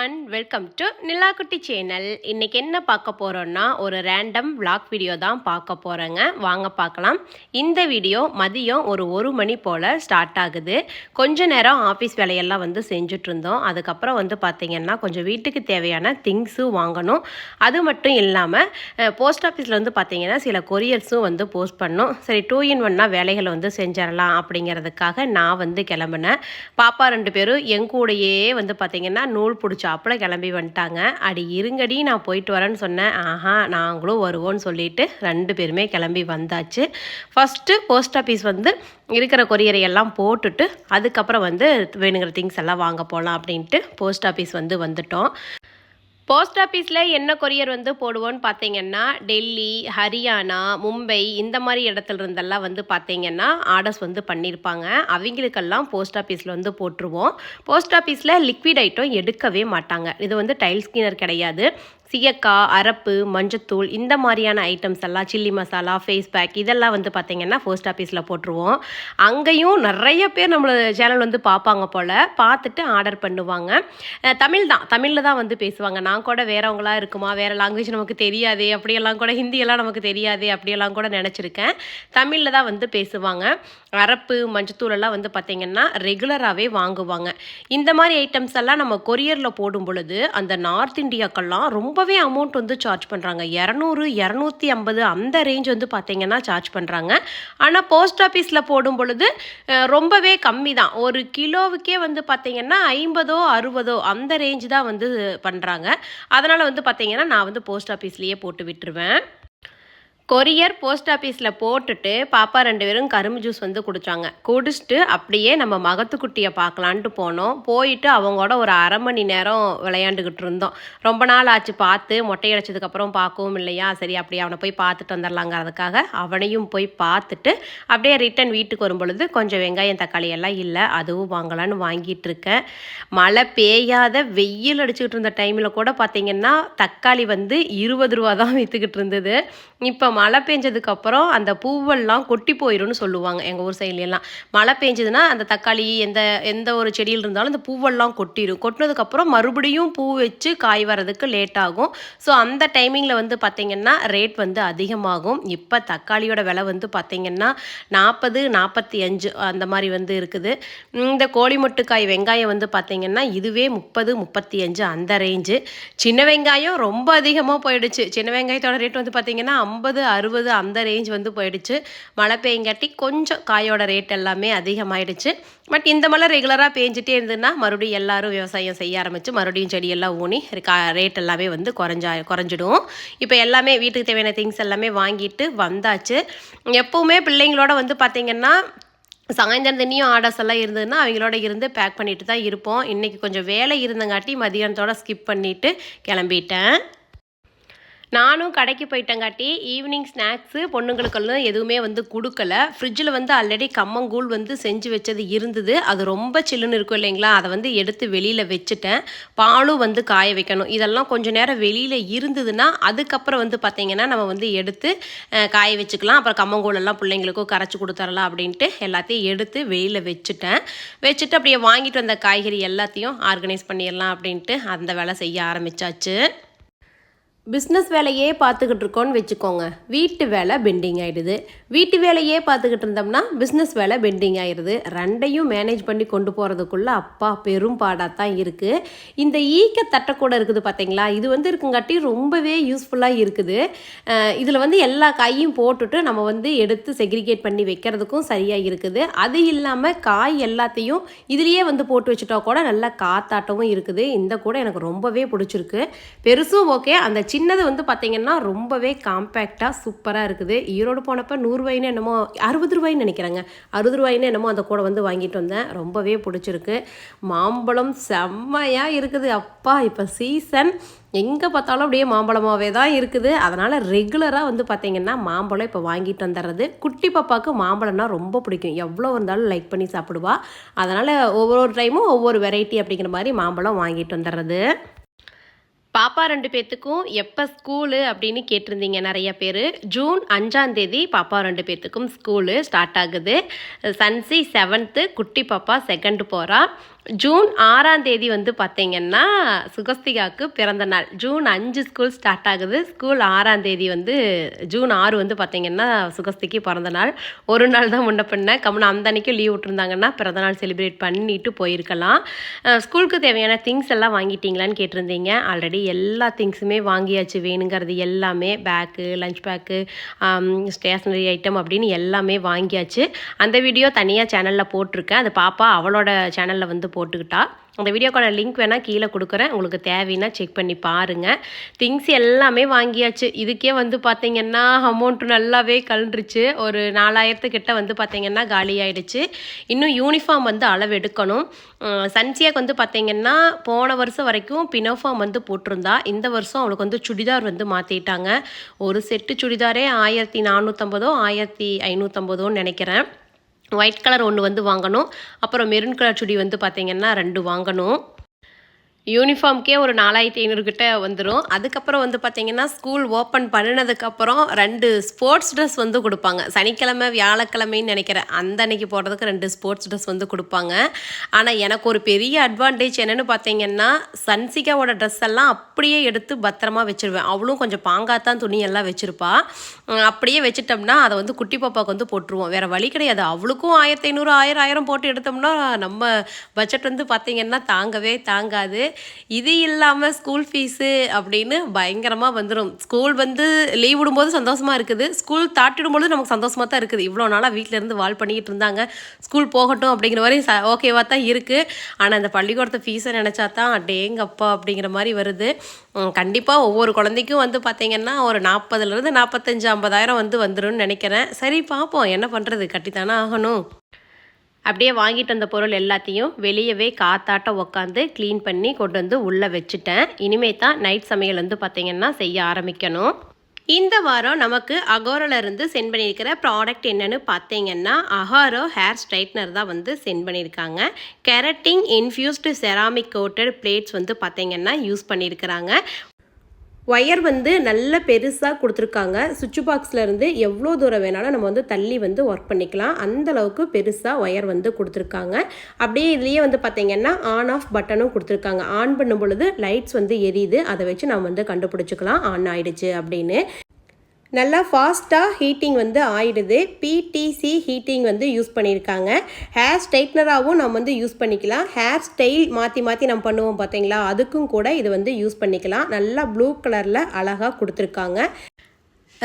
done welcome to Nilakutti channel இன்றைக்கி என்ன பார்க்க போகிறோன்னா ஒரு ரேண்டம் விளாக் வீடியோ தான் பார்க்க போகிறேங்க வாங்க பார்க்கலாம். இந்த வீடியோ மதியம் ஒரு ஒரு மணி போல் ஸ்டார்ட் ஆகுது. கொஞ்ச நேரம் ஆஃபீஸ் வேலையெல்லாம் வந்து செஞ்சுட்ருந்தோம். அதுக்கப்புறம் வந்து பார்த்தீங்கன்னா கொஞ்சம் வீட்டுக்கு தேவையான திங்ஸும் வாங்கணும். அது மட்டும் இல்லாமல் போஸ்ட் ஆஃபீஸில் வந்து பார்த்தீங்கன்னா சில கொரியர்ஸும் வந்து போஸ்ட் பண்ணோம் சரி டூ இன் ஒன்னா வேலைகளை வந்து செஞ்சிடலாம் அப்படிங்கிறதுக்காக நான் வந்து கிளம்புனேன். பாப்பா ரெண்டு பேரும் எங்கூடையே வந்து பார்த்திங்கன்னா நூல் பிடிச்சாப்புல கிளம்பி வந்துட்டாங்க. அடி இருங்கடி நான் போயிட்டு வரேன்னு சொன்னேன். ஆஹா நாங்களும் வருவோம்னு சொல்லிட்டு ரெண்டு பேருமே கிளம்பி வந்தாச்சு. ஃபஸ்ட்டு போஸ்ட் ஆஃபீஸ் வந்து இருக்கிற கொரியரை எல்லாம் போட்டுட்டு அதுக்கப்புறம் வந்து வேணுங்கிற திங்ஸ் எல்லாம் வாங்க போகலாம் அப்படின்ட்டு போஸ்ட் ஆஃபீஸ் வந்து வந்துட்டோம். போஸ்ட் ஆஃபீஸில் என்ன கொரியர் வந்து போடுவோன்னு பார்த்தீங்கன்னா டெல்லி ஹரியானா மும்பை இந்த மாதிரி இடத்துல இருந்தெல்லாம் வந்து பார்த்தீங்கன்னா ஆர்டர்ஸ் வந்து பண்ணியிருப்பாங்க அவங்களுக்கெல்லாம் போஸ்ட் ஆஃபீஸில் வந்து போட்டுருவோம். போஸ்ட் ஆஃபீஸில் லிக்விட் ஐட்டம் எடுக்கவே மாட்டாங்க. இது வந்து டைல் ஸ்கின்னர் கிடையாது. சீயக்காய் அரப்பு மஞ்சத்தூள் இந்த மாதிரியான ஐட்டம்ஸ் எல்லாம் சில்லி மசாலா ஃபேஸ் பேக் இதெல்லாம் வந்து பார்த்தீங்கன்னா போஸ்ட் ஆஃபீஸில் போட்டுருவோம். அங்கேயும் நிறைய பேர் நம்மளோட சேனல் வந்து பார்ப்பாங்க போல் பார்த்துட்டு ஆர்டர் பண்ணுவாங்க. தமிழ் தான். தமிழில் தான் வந்து பேசுவாங்க. நான் கூட வேறவங்களா இருக்குமா? வேறு லாங்குவேஜ் நமக்கு தெரியாதே. அப்படியெல்லாம் கூட ஹிந்தியெல்லாம் நமக்கு தெரியாது. அப்படியெல்லாம் கூட நினச்சிருக்கேன். தமிழில் தான் வந்து பேசுவாங்க. அரப்பு மஞ்சத்தூள் எல்லாம் வந்து பார்த்திங்கன்னா ரெகுலராகவே வாங்குவாங்க. இந்த மாதிரி ஐட்டம்ஸ் எல்லாம் நம்ம கொரியரில் போடும் பொழுது அந்த நார்த் இந்தியாக்கெல்லாம் ரொம்பவே அமௌண்ட் வந்து சார்ஜ் பண்ணுறாங்க இரநூறு இரநூத்தி ஐம்பது அந்த ரேஞ்ச் வந்து பார்த்திங்கன்னா சார்ஜ் பண்ணுறாங்க ஆனால் போஸ்ட் ஆஃபீஸில் போடும் பொழுது ரொம்பவே கம்மி தான். ஒரு கிலோவுக்கே வந்து பார்த்திங்கன்னா ஐம்பதோ அறுபதோ அந்த ரேஞ்ச் தான் வந்து பண்ணுறாங்க அதனால் வந்து பார்த்திங்கன்னா நான் வந்து போஸ்ட் ஆஃபீஸ்லேயே போட்டு விட்டுருவேன். கொரியர் போஸ்ட் ஆஃபீஸில் போட்டுட்டு பாப்பா ரெண்டு பேரும் கரும்பு ஜூஸ் வந்து குடித்தாங்க குடிச்சிட்டு அப்படியே நம்ம மகத்துக்குட்டியை பார்க்கலான்ட்டு போனோம். போயிட்டு அவங்களோட ஒரு அரை மணி நேரம் விளையாண்டுக்கிட்டு இருந்தோம். ரொம்ப நாள் ஆச்சு பார்த்து மொட்டையடைச்சதுக்கப்புறம் பார்க்கவும் இல்லையா? சரி அப்படியே அவனை போய் பார்த்துட்டு வந்துடலாங்கிறதுக்காக அவனையும் போய் பார்த்துட்டு அப்படியே ரிட்டன் வீட்டுக்கு வரும் பொழுது கொஞ்சம் வெங்காயம் தக்காளி எல்லாம் இல்லை அதுவும் வாங்கலான்னு வாங்கிட்டு இருக்கேன். மழை பெய்யாத வெயில் அடிச்சுக்கிட்டு இருந்த டைமில் கூட பார்த்தீங்கன்னா தக்காளி வந்து இருபது ரூபா தான் விற்றுக்கிட்டு இருந்தது. இப்போ மழை பெஞ்சதுக்கப்புறம் அந்த பூவெல்லாம் கொட்டி போயிடும்னு சொல்லுவாங்க எங்கள் ஊர் சைட்லாம் மழை பெஞ்சதுன்னா அந்த தக்காளி எந்த எந்த ஒரு செடியில் இருந்தாலும் அந்த பூவெல்லாம் கொட்டிடும் கொட்டினதுக்கப்புறம் மறுபடியும் பூ வச்சு காய் வரதுக்கு லேட் ஆகும். ஸோ அந்த டைமிங்கில் வந்து பார்த்திங்கன்னா ரேட் வந்து அதிகமாகும். இப்போ தக்காளியோட விலை வந்து பார்த்திங்கன்னா நாற்பது நாற்பத்தி அஞ்சு அந்த மாதிரி வந்து இருக்குது. இந்த கோழி கோழிமொட்டுக்காய் வெங்காயம் வந்து பார்த்திங்கன்னா இதுவே முப்பது முப்பத்தி அஞ்சு அந்த ரேஞ்சு சின்ன வெங்காயம் ரொம்ப அதிகமாக போயிடுச்சு. சின்ன வெங்காயத்தோட ரேட் வந்து பார்த்திங்கன்னா ஐம்பது அறுபது அந்த ரேஞ்ச் வந்து போயிடுச்சு. மழை பெய்யங்காட்டி கொஞ்சம் காயோட ரேட் எல்லாமே அதிகமாயிடுச்சு. பட் இந்த மழை ரெகுலராக பேஞ்சிட்டே இருந்ததுன்னா மறுபடியும் எல்லாரும் விவசாயம் செய்ய ஆரம்பித்து மறுபடியும் செடியெல்லாம் ஊனி கா ரேட் எல்லாமே வந்து குறைஞ்சா குறைஞ்சிடும். இப்போ எல்லாமே வீட்டுக்கு தேவையான திங்ஸ் எல்லாமே வாங்கிட்டு வந்தாச்சு. எப்போவுமே பிள்ளைங்களோட வந்து பார்த்திங்கன்னா சாயந்தரம் தண்ணியும் ஆர்டர்ஸ் எல்லாம் இருந்ததுன்னா அவங்களோட இருந்து பேக் பண்ணிட்டு தான் இருப்போம். இன்றைக்கி கொஞ்சம் வேலை இருந்தங்காட்டி மதியானத்தோட ஸ்கிப் பண்ணிவிட்டு கிளம்பிட்டேன். நானும் கடைக்கு போயிட்டங்காட்டி ஈவினிங் ஸ்நாக்ஸு பொண்ணுங்களுக்கெல்லாம் எதுவுமே வந்து கொடுக்கல. ஃப்ரிட்ஜில் வந்து ஆல்ரெடி கம்மங்கூழ் வந்து செஞ்சு வச்சது இருந்தது. அது ரொம்ப சில்லுன்னு இருக்கும் இல்லைங்களா? அதை வந்து எடுத்து வெளியில் வச்சுட்டேன். பாலும் வந்து காய வைக்கணும். இதெல்லாம் கொஞ்சம் நேரம் வெளியில் இருந்ததுன்னா அதுக்கப்புறம் வந்து பார்த்திங்கன்னா நம்ம வந்து எடுத்து காய வச்சுக்கலாம். அப்புறம் கம்மங்கூழ் எல்லாம் பிள்ளைங்களுக்கும் கரைச்சி கொடுத்துடலாம் அப்படின்ட்டு எல்லாத்தையும் எடுத்து வெளியில் வச்சுட்டேன். வச்சுட்டு அப்படியே வாங்கிட்டு வந்த காய்கறி எல்லாத்தையும் ஆர்கனைஸ் பண்ணிடலாம் அப்படின்ட்டு அந்த வேலை செய்ய ஆரம்பிச்சாச்சு. பிஸ்னஸ் வேலையே பார்த்துக்கிட்டு இருக்கோன்னு வச்சுக்கோங்க. வீட்டு வேலை பெண்டிங் ஆகிடுது வீட்டு வேலையே பார்த்துக்கிட்டு இருந்தோம்னா பிஸ்னஸ் வேலை பெண்டிங் ஆகிடுது ரெண்டையும் மேனேஜ் பண்ணி கொண்டு போகிறதுக்குள்ளே அப்பா பெரும் பாடாக தான் இருக்குது இந்த ஈக்க தட்டக்கூட இருக்குது பார்த்தீங்களா இது வந்து இருக்குங்காட்டி ரொம்பவே யூஸ்ஃபுல்லாக இருக்குது. இதில் வந்து எல்லா காயும் போட்டுட்டு நம்ம வந்து எடுத்து செக்ரிகேட் பண்ணி வைக்கிறதுக்கும் சரியாக இருக்குது. அது இல்லாமல் காய் எல்லாத்தையும் இதுலேயே வந்து போட்டு வச்சுட்டா கூட நல்லா காத்தாட்டமும் இருக்குது. இந்த கூட எனக்கு ரொம்பவே பிடிச்சிருக்கு. பெருசும் ஓகே அந்த சின்னது வந்து பார்த்தீங்கன்னா ரொம்பவே காம்பேக்டாக சூப்பராக இருக்குது. ஈரோடு போனப்போ நூறுரூவாயின்னு என்னமோ அறுபது ரூபாய்ன்னு நினைக்கிறாங்க. அறுபது ரூபாயின்னு என்னமோ அந்த கூட வந்து வாங்கிட்டு வந்தேன். ரொம்பவே பிடிச்சிருக்கு. மாம்பழம் செம்மையாக இருக்குது. அப்பா இப்போ சீசன் எங்கே பார்த்தாலும் அப்படியே மாம்பழமாகவே தான் இருக்குது. அதனால் ரெகுலராக வந்து பார்த்திங்கன்னா மாம்பழம் இப்போ வாங்கிட்டு வந்துடுறது குட்டி பாப்பாவுக்கு மாம்பழம்னா ரொம்ப பிடிக்கும். எவ்வளோ இருந்தாலும் லைக் பண்ணி சாப்பிடுவா. அதனால் ஒவ்வொரு டைமும் ஒவ்வொரு வெரைட்டி அப்படிங்கிற மாதிரி மாம்பழம் வாங்கிட்டு வந்துடுறது பாப்பா ரெண்டு பேர்த்துக்கும் எப்போ ஸ்கூலு அப்படின்னு கேட்டிருந்தீங்க நிறைய பேர். ஜூன் அஞ்சாம் தேதி பாப்பா ரெண்டு பேர்த்துக்கும் ஸ்கூலு ஸ்டார்ட் ஆகுது. சன்சி செவன்த்து குட்டி பாப்பா செகண்ட் போகிறா ஜூன் ஆறாம் தேதி வந்து பார்த்தீங்கன்னா சுகஸ்திகாவுக்கு பிறந்த நாள். ஜூன் அஞ்சு ஸ்கூல் ஸ்டார்ட் ஆகுது. ஸ்கூல் ஆறாம் தேதி வந்து ஜூன் ஆறு வந்து பார்த்தீங்கன்னா சுகஸ்திக்கு பிறந்த நாள். ஒரு நாள் தான் முன்ன பின்ன. கம்முன்னு அந்த அன்னைக்கும் லீவ் விட்டுருந்தாங்கன்னா பிறந்த நாள் செலிப்ரேட் பண்ணிட்டு போயிருக்கலாம். ஸ்கூலுக்கு தேவையான திங்ஸ் எல்லாம் வாங்கிட்டீங்களான்னு கேட்டிருந்தீங்க. ஆல்ரெடி எல்லா திங்ஸுமே வாங்கியாச்சு. வேணுங்கிறது எல்லாமே bag lunch bag stationery item அப்படின்னு எல்லாமே வாங்கியாச்சு. அந்த வீடியோ தனியாக சேனலில் போட்டிருக்கேன். அது பாப்பா அவளோட சேனலில் வந்து போட்டுக்கிட்டா. அந்த வீடியோக்கான லிங்க் வேணால் கீழே கொடுக்குறேன். உங்களுக்கு தேவைன்னா செக் பண்ணி பாருங்கள் திங்ஸ் எல்லாமே வாங்கியாச்சு. இதுக்கே வந்து பார்த்தீங்கன்னா அமௌண்ட் நல்லாவே கலண்டுருச்சு ஒரு நாலாயிரத்துக்கிட்ட வந்து பார்த்தீங்கன்னா காலி ஆகிடுச்சு இன்னும் யூனிஃபார்ம் வந்து அளவு எடுக்கணும். சன்சியாக்கு வந்து பார்த்தீங்கன்னா போன வருஷம் வரைக்கும் பினோஃபார்ம் வந்து போட்டிருந்தா. இந்த வருஷம் அவளுக்கு வந்து சுடிதார் வந்து மாற்றிட்டாங்க ஒரு செட்டு சுடிதாரே ஆயிரத்தி நானூற்றம்பதோ ஆயிரத்தி ஐநூற்றம்பதோன்னு நினைக்கிறேன். ஒயிட் கலர் ஒன்று வந்து வாங்கணும். அப்புறம் மெரூன் கலர் சுடி வந்து பார்த்திங்கன்னா ரெண்டு வாங்கணும். யூனிஃபார்ம்க்கே ஒரு நாலாயிரத்தி ஐநூறுக்கிட்ட வந்துடும் அதுக்கப்புறம் வந்து பார்த்தீங்கன்னா ஸ்கூல் ஓப்பன் பண்ணினதுக்கப்புறம் ரெண்டு ஸ்போர்ட்ஸ் ட்ரெஸ் வந்து கொடுப்பாங்க. சனிக்கிழமை வியாழக்கிழமைன்னு நினைக்கிறேன். அந்த அன்னைக்கு போடுறதுக்கு ரெண்டு ஸ்போர்ட்ஸ் ட்ரெஸ் வந்து கொடுப்பாங்க. ஆனால் எனக்கு ஒரு பெரிய அட்வான்டேஜ் என்னென்னு பார்த்தீங்கன்னா சன்சிகாவோட ட்ரெஸ் எல்லாம் அப்படியே எடுத்து பத்திரமா வச்சிருவேன். அவளும் கொஞ்சம் பாங்காத்தான் துணி எல்லாம் வச்சிருப்பா அப்படியே வச்சிட்டோம்னா அதை வந்து குட்டி பாப்பாவுக்கு வந்து போட்டுருவோம். வேற வழி கிடையாது. அவளுக்கும் ஆயிரத்தி ஐநூறு ஆயிரம் ஆயிரம் போட்டு எடுத்தோம்னா நம்ம பட்ஜெட் வந்து பார்த்தீங்கன்னா தாங்கவே தாங்காது. இது இல்லாமல் ஸ்கூல் ஃபீஸு அப்படின்னு பயங்கரமாக வந்துடும் ஸ்கூல் வந்து லீவ் விடும்போது சந்தோஷமாக இருக்குது. ஸ்கூல் தாட்டிடும்போது நமக்கு சந்தோஷமாக தான் இருக்குது. இவ்வளோ நாளாக வீட்டிலேருந்து வால் பண்ணிக்கிட்டு இருந்தாங்க. ஸ்கூல் போகட்டும் அப்படிங்கிற மாதிரி ச ஓகேவாக தான் இருக்குது ஆனால் இந்த பள்ளிக்கூடத்தை ஃபீஸை நினச்சா தான் அடேங்கப்பா அப்படிங்கிற மாதிரி வருது. கண்டிப்பாக ஒவ்வொரு குழந்தைக்கும் வந்து பார்த்திங்கன்னா ஒரு நாற்பதுலேருந்து நாற்பத்தஞ்சு ஐம்பதாயிரம் வந்து வந்துரும்னு நினைக்கிறேன். சரி பார்ப்போம் என்ன பண்ணுறது கட்டித்தானே ஆகணும். அப்படியே வாங்கிட்டு வந்த பொருள் எல்லாத்தையும் வெளியவே காத்தாட்ட உக்காந்து க்ளீன் பண்ணி கொண்டு வந்து உள்ளே வச்சுட்டேன். இனிமே தான் நைட் சமையல் வந்து பார்த்திங்கன்னா செய்ய ஆரம்பிக்கணும். இந்த வாரம் நமக்கு அகோரில் சென்ட் பண்ணியிருக்கிற ப்ராடக்ட் என்னென்னு பார்த்தீங்கன்னா அஹாரோ ஹேர் ஸ்ட்ரைட்னர் தான் வந்து சென்ட் பண்ணியிருக்காங்க. Keratin infused ceramic coated plates வந்து பார்த்தீங்கன்னா யூஸ் பண்ணியிருக்கிறாங்க. ஒயர் வந்து நல்ல பெருசாக கொடுத்துருக்காங்க. சுவிட்ச் பாக்ஸ்லேருந்து எவ்வளோ தூரம் வேணாலும் நம்ம வந்து தள்ளி வந்து ஒர்க் பண்ணிக்கலாம். அந்த அளவுக்கு பெருசாக ஒயர் வந்து கொடுத்துருக்காங்க. அப்படியே இதுலேயே வந்து பார்த்திங்கன்னா ஆன் ஆஃப் பட்டனும் கொடுத்துருக்காங்க. ஆன் பண்ணும் பொழுது லைட்ஸ் வந்து எரியுது. அதை வச்சு நம்ம வந்து கண்டுபிடிச்சிக்கலாம். ஆன் ஆகிடுச்சு அப்படின்னு. நல்லா ஃபாஸ்ட்டாக ஹீட்டிங் வந்து ஆயிடுது. பிடிசி ஹீட்டிங் வந்து யூஸ் பண்ணியிருக்காங்க. ஹேர் ஸ்ட்ரைட்னராகவும் நம்ம வந்து யூஸ் பண்ணிக்கலாம். ஹேர் ஸ்டைல் மாற்றி மாற்றி நம்ம பண்ணுவோம் பார்த்தீங்களா அதுக்கும் கூட இது வந்து யூஸ் பண்ணிக்கலாம். நல்லா ப்ளூ கலரில் அழகாக கொடுத்துருக்காங்க.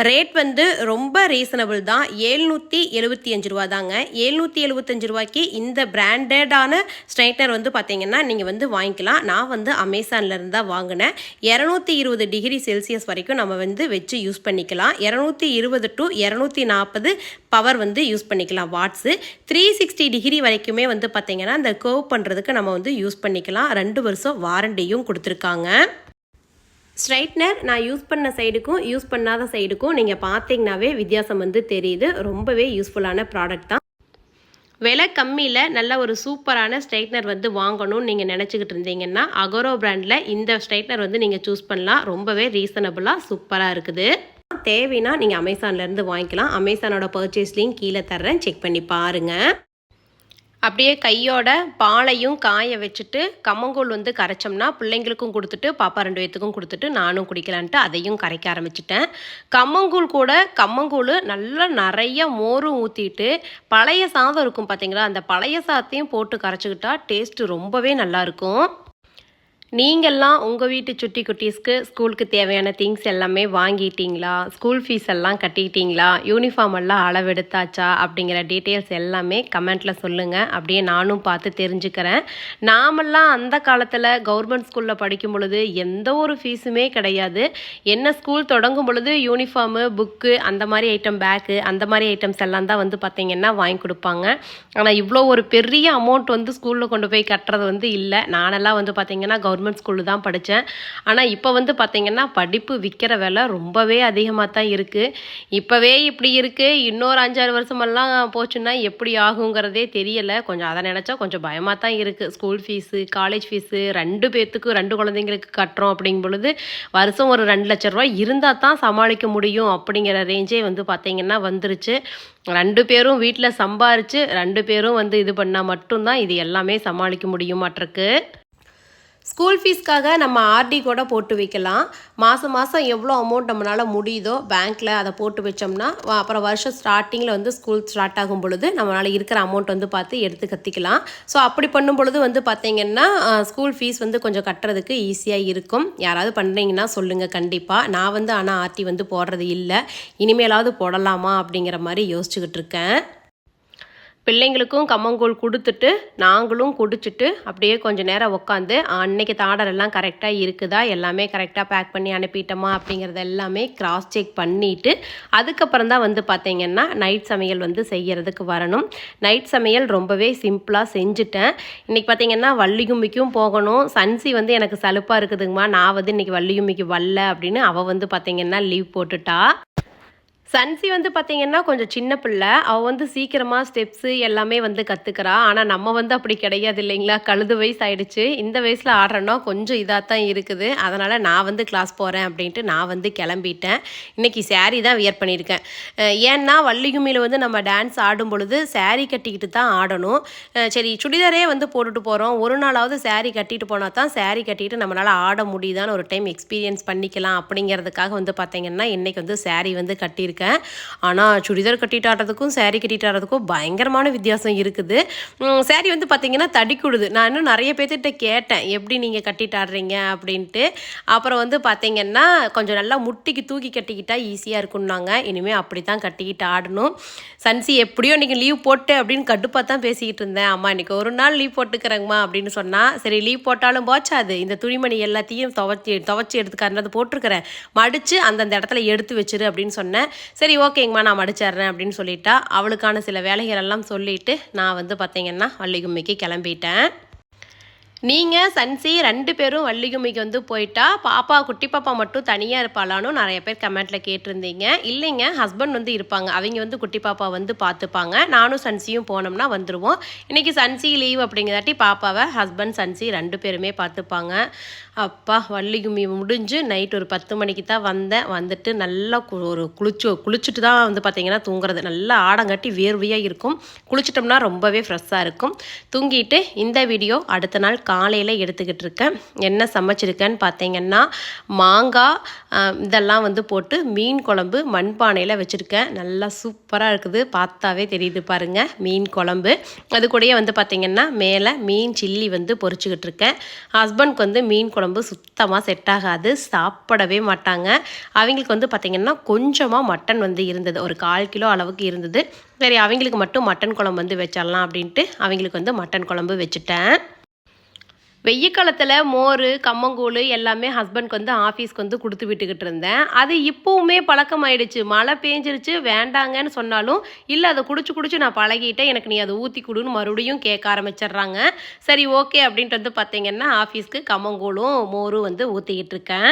ரேட் வந்து ரொம்ப ரீசனபிள் தான். ஏழ்நூற்றி எழுபத்தி அஞ்சு ரூபா தாங்க ஏழ்நூற்றி எழுபத்தஞ்சு ரூபாய்க்கு இந்த பிராண்டடான ஸ்ட்ரைட்னர் வந்து பார்த்தீங்கன்னா நீங்கள் வந்து வாங்கிக்கலாம். நான் வந்து அமேசான்லேருந்து தான் வாங்கினேன். இரநூத்தி இருபது டிகிரி செல்சியஸ் வரைக்கும் நம்ம வந்து வச்சு யூஸ் பண்ணிக்கலாம். இரநூத்தி இருபது டு இரநூத்தி நாற்பது பவர் வந்து யூஸ் பண்ணிக்கலாம். வாட்ஸு த்ரீ சிக்ஸ்டி டிகிரி வரைக்குமே வந்து பார்த்தீங்கன்னா இந்த கர்வ் பண்ணுறதுக்கு நம்ம வந்து யூஸ் பண்ணிக்கலாம். ரெண்டு வருஷம் வாரண்டியும் கொடுத்துருக்காங்க. ஸ்ட்ரைட்னர் நான் யூஸ் பண்ண சைடுக்கும் யூஸ் பண்ணாத சைடுக்கும் நீங்கள் பார்த்தீங்கன்னாவே வித்தியாசம் வந்து தெரியுது. ரொம்பவே யூஸ்ஃபுல்லான ப்ராடக்ட் தான். விலை கம்மியில் நல்ல ஒரு சூப்பரான ஸ்ட்ரைட்னர் வந்து வாங்கணும்னு நீங்கள் நினச்சிக்கிட்டு இருந்தீங்கன்னா அகோரோ பிராண்டில் இந்த ஸ்ட்ரைட்னர் வந்து நீங்கள் சூஸ் பண்ணலாம். ரொம்பவே ரீசனபுளாக சூப்பராக இருக்குது. தேவைன்னா நீங்கள் அமேசான்லேருந்து வாங்கிக்கலாம். அமேசானோட பர்ச்சேஸ் லிங்க் கீழே தர்றேன். செக் பண்ணி பாருங்கள் அப்படியே கையோட பாலையும் காய வச்சுட்டு கம்மங்கூழ் வந்து கரைச்சோம்னா பிள்ளைங்களுக்கும் கொடுத்துட்டு பாப்பா ரெண்டு பேத்துக்கும் கொடுத்துட்டு நானும் குடிக்கலான்ட்டு அதையும் கரைக்க ஆரம்பிச்சிட்டேன். கம்மங்கூழ் கூட கம்மங்கூழ் நல்லா நிறைய மோரும் ஊற்றிட்டு பழைய சாதம் இருக்கும் பார்த்தீங்களா அந்த பழைய சாதத்தையும் போட்டு கரைச்சிக்கிட்டா டேஸ்ட்டு ரொம்பவே நல்லாயிருக்கும் நீங்கள்லாம் உங்கள் வீட்டு சுட்டி குட்டீஸ்க்கு ஸ்கூலுக்கு தேவையான திங்ஸ் எல்லாமே வாங்கிட்டீங்களா? ஸ்கூல் ஃபீஸ் எல்லாம் கட்டிக்கிட்டீங்களா யூனிஃபார்ம் எல்லாம் அளவெடுத்தாச்சா? அப்படிங்கிற டீட்டெயில்ஸ் எல்லாமே கமெண்ட்டில் சொல்லுங்கள் அப்படியே நானும் பார்த்து தெரிஞ்சுக்கிறேன். நாமெல்லாம் அந்த காலத்தில் கவர்மெண்ட் ஸ்கூலில் படிக்கும் பொழுது எந்த ஒரு ஃபீஸுமே கிடையாது. என்ன ஸ்கூல் தொடங்கும் பொழுது யூனிஃபார்மு புக்கு அந்த மாதிரி ஐட்டம் பேக்கு அந்த மாதிரி ஐட்டம்ஸ் எல்லாம் தான் வந்து பார்த்திங்கன்னா வாங்கி கொடுப்பாங்க. ஆனால் இவ்வளோ ஒரு பெரிய அமௌண்ட் வந்து ஸ்கூலில் கொண்டு போய் கட்டுறது வந்து இல்லை. நானெல்லாம் வந்து பார்த்திங்கன்னா கவர்மெண்ட் கவர்மெண்ட் ஸ்கூலில் தான் படித்தேன் ஆனால் இப்போ வந்து பார்த்திங்கன்னா படிப்பு விற்கிற விலை ரொம்பவே அதிகமாக தான் இருக்குது இப்போவே இப்படி இருக்குது இன்னொரு அஞ்சாறு வருஷமெல்லாம் போச்சுன்னா எப்படி ஆகுங்கிறதே தெரியலை. கொஞ்சம் அதை நினச்சா கொஞ்சம் பயமாக தான் இருக்குது ஸ்கூல் ஃபீஸு காலேஜ் ஃபீஸு ரெண்டு பேர்த்துக்கு ரெண்டு குழந்தைங்களுக்கு கட்டுறோம் அப்படிங்கும் பொழுது வருஷம் ஒரு ரெண்டு லட்ச ரூபா இருந்தால் தான் சமாளிக்க முடியும் அப்படிங்கிற ரேஞ்சே வந்து பார்த்திங்கன்னா வந்துருச்சு. ரெண்டு பேரும் வீட்டில் சம்பாரித்து ரெண்டு பேரும் வந்து இது பண்ணால் மட்டும்தான் இது எல்லாமே சமாளிக்க முடியுமாட்டிருக்கு. ஸ்கூல் ஃபீஸ்க்காக நம்ம ஆர்டி கூட போட்டு வைக்கலாம். மாதம் மாதம் எவ்வளோ அமௌண்ட் நம்மளால் முடியுதோ பேங்க்கில் அதை போட்டு வச்சோம்னா அப்புறம் வருஷம் ஸ்டார்டிங்கில் வந்து ஸ்கூல் ஸ்டார்ட் ஆகும் பொழுது நம்மளால் இருக்கிற அமௌண்ட் வந்து பார்த்து எடுத்து கற்றுக்கலாம் ஸோ அப்படி பண்ணும் பொழுது வந்து பார்த்தீங்கன்னா ஸ்கூல் ஃபீஸ் வந்து கொஞ்சம் கட்டுறதுக்கு ஈஸியாக இருக்கும். யாராவது பண்ணுறீங்கன்னா சொல்லுங்கள் கண்டிப்பாக நான் வந்து ஆனால் ஆர்டி வந்து போடுறது இல்லை. இனிமேலாவது போடலாமா அப்படிங்கிற மாதிரி யோசிச்சுக்கிட்டு இருக்கேன். பிள்ளைங்களுக்கும் கம்மங்கூழ் கொடுத்துட்டு நாங்களும் குடிச்சிட்டு அப்படியே கொஞ்ச நேரம் உட்காந்து அன்னைக்கு தாடர் எல்லாம் கரெக்டாக இருக்குதா? எல்லாமே கரெக்டாக பேக் பண்ணி அனுப்பிட்டோமா? அப்படிங்கிறத எல்லாமே கிராஸ் செக் பண்ணிவிட்டு அதுக்கப்புறம் தான் வந்து பார்த்தீங்கன்னா நைட் சமையல் வந்து செய்கிறதுக்கு வரணும். நைட் சமையல் ரொம்பவே சிம்பிளாக செஞ்சுட்டேன். இன்றைக்கி பார்த்தீங்கன்னா வள்ளிகும்மிக்கும் போகணும். சன்சி வந்து எனக்கு சலுப்பாக இருக்குதுங்கம்மா. நான் வந்து இன்றைக்கி வள்ளிகும்மிக்கு வரல அப்படின்னு அவள் வந்து பார்த்தீங்கன்னா லீவ் போட்டுட்டா. சன்சி வந்து பார்த்தீங்கன்னா கொஞ்சம் சின்ன பிள்ளை. அவள் வந்து சீக்கிரமாக ஸ்டெப்ஸு எல்லாமே வந்து கற்றுக்கிறா ஆனால் நம்ம வந்து அப்படி கிடையாது இல்லைங்களா? கழுது வயசு ஆயிடுச்சு. இந்த வயசில் ஆடுறோன்னா கொஞ்சம் இதாக தான் இருக்குது. அதனால் நான் வந்து கிளாஸ் போகிறேன் அப்படின்ட்டு நான் வந்து கிளம்பிட்டேன். இன்றைக்கி saree தான் வியர் பண்ணியிருக்கேன். ஏன்னா வள்ளிகுமியில் வந்து நம்ம டான்ஸ் ஆடும் பொழுது சேரீ கட்டிக்கிட்டு தான் ஆடணும். சரி சுடிதாரே வந்து போட்டுட்டு போகிறோம் ஒரு நாளாவது சேரீ கட்டிட்டு போனால் தான் சேரீ கட்டிட்டு நம்மளால் ஆட முடியுதான்னு ஒரு டைம் எக்ஸ்பீரியன்ஸ் பண்ணிக்கலாம் அப்படிங்கிறதுக்காக வந்து பார்த்திங்கன்னா இன்றைக்கி வந்து சேரீ வந்து கட்டியிருக்கேன் ஆனால் சுடிதார் கட்டிட்டு ஆடுறதுக்கும் சேரீ கட்டிட்டு ஆடுறதுக்கும் பயங்கரமான வித்தியாசம் இருக்குது. சேரீ வந்து பார்த்திங்கன்னா தடிக்குடுது. நான் இன்னும் நிறைய பேர்த்திட்ட கேட்டேன். எப்படி நீங்கள் கட்டிட்டு ஆடுறீங்க அப்படின்ட்டு. அப்புறம் வந்து பார்த்திங்கன்னா கொஞ்சம் நல்லா முட்டிக்கு தூக்கி கட்டிக்கிட்டால் ஈஸியாக இருக்குன்னாங்க. இனிமேல் அப்படி தான் கட்டிக்கிட்டு ஆடணும். சன்சி எப்படியோ இன்றைக்கி லீவ் போட்டு அப்படின்னு கடுப்பாக தான் பேசிக்கிட்டு இருந்தேன். அம்மா இன்றைக்கி ஒரு நாள் லீவ் போட்டுக்கிறேங்கம்மா அப்படின்னு சொன்னால் சரி லீவ் போட்டாலும் போச்சாது. இந்த துணிமணி எல்லாத்தையும் துவச்சி துவச்சி எடுத்துக்காருனது போட்டிருக்கிறேன். மடித்து அந்தந்த இடத்துல எடுத்து வச்சிரு அப்படின்னு சொன்னேன். சரி ஓகேங்கம்மா நான் மடிச்சிட்றேன் அப்படின்னு சொல்லிட்டா அவளுக்கான சில வேலைகள் எல்லாம் சொல்லிவிட்டு நான் வந்து பார்த்தீங்கன்னா வள்ளிகும்மிக்கு கிளம்பிட்டேன். நீங்கள் சன்சி ரெண்டு பேரும் வள்ளிகுமிக்கு வந்து போயிட்டா பாப்பா குட்டி பாப்பா மட்டும் தனியாக இருப்பாளான்னு நிறைய பேர் கமெண்ட்டில் கேட்டிருந்தீங்க. இல்லைங்க ஹஸ்பண்ட் வந்து இருப்பாங்க. அவங்க வந்து குட்டி பாப்பா வந்து பார்த்துப்பாங்க நானும் சன்சியும் போனோம்னா வந்துடுவோம் இன்றைக்கி சன்சி லீவ் அப்படிங்கிறதாட்டி பாப்பாவை ஹஸ்பண்ட் சன்சி ரெண்டு பேருமே பார்த்துப்பாங்க அப்பா வள்ளிகுமி முடிஞ்சு நைட் ஒரு பத்து மணிக்கு தான் வந்தேன். வந்துட்டு நல்லா ஒரு குளிச்சு குளிச்சுட்டு தான் வந்து பார்த்தீங்கன்னா தூங்குறது. நல்லா ஆடங்கட்டி வேர்வையாக இருக்கும். குளிச்சிட்டோம்னா ரொம்பவே ஃப்ரெஷ்ஷாக இருக்கும். தூங்கிட்டு இந்த வீடியோ அடுத்த நாள் காலையில் எடுத்துக்கிட்டு இருக்கேன் என்ன சமைச்சிருக்கேன்னு பார்த்தீங்கன்னா மாங்காய் இதெல்லாம் வந்து போட்டு மீன் குழம்பு மண்பானையில் வச்சுருக்கேன். நல்லா சூப்பராக இருக்குது. பார்த்தாவே தெரியுது பாருங்கள் மீன் குழம்பு. அது கூடயே வந்து பார்த்திங்கன்னா மேலே மீன் சில்லி வந்து பொறிச்சிக்கிட்டு இருக்கேன் ஹஸ்பண்ட்க்கு வந்து மீன் குழம்பு சுத்தமாக செட் ஆகாது சாப்பிடவே மாட்டாங்க. அவங்களுக்கு வந்து பார்த்திங்கன்னா கொஞ்சமாக மட்டன் வந்து இருந்தது. ஒரு கால் கிலோ அளவுக்கு இருந்தது. சரி அவங்களுக்கு மட்டும் மட்டன் குழம்பு வந்து வச்சிடலாம் அப்படின்ட்டு அவங்களுக்கு வந்து மட்டன் குழம்பு வச்சுட்டேன். வெய்ய காலத்தில் மோர் கம்மங்கூழ் எல்லாமே ஹஸ்பண்ட்க்கு வந்து ஆஃபீஸ்க்கு வந்து கொடுத்து விட்டுக்கிட்டு இருந்தேன். அது இப்போவுமே பழக்கமாயிடுச்சு. மழை பேஞ்சிருச்சு வேண்டாங்கன்னு சொன்னாலும் இல்லை அதை குடிச்சு குடிச்சு நான் பழகிட்டேன். எனக்கு நீ அதை ஊற்றி கொடுன்னு மறுபடியும் கேட்க ஆரம்பிச்சிடுறாங்க. சரி ஓகே அப்படின்ட்டு வந்து பார்த்தீங்கன்னா ஆஃபீஸ்க்கு கம்மங்கூழும் மோரும் வந்து ஊற்றிக்கிட்டு இருக்கேன்.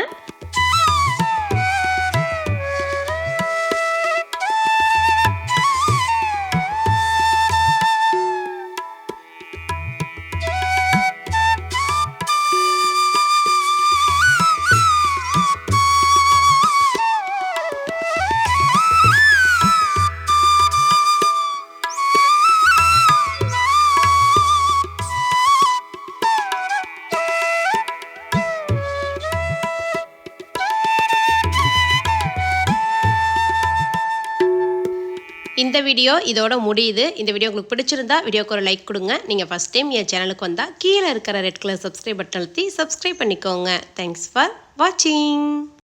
இந்த வீடியோ இதோட முடியுது. இந்த வீடியோ உங்களுக்கு பிடிச்சிருந்தா வீடியோக்கு ஒரு லைக் கொடுங்க. நீங்கள் ஃபஸ்ட் டைம் என் சேனலுக்கு வந்தால் கீழே இருக்கிற ரெட் கலர் சப்ஸ்கிரைப் பட்டன் அழுத்தி சப்ஸ்கிரைப் பண்ணிக்கோங்க. தேங்க்ஸ் ஃபார் வாட்சிங்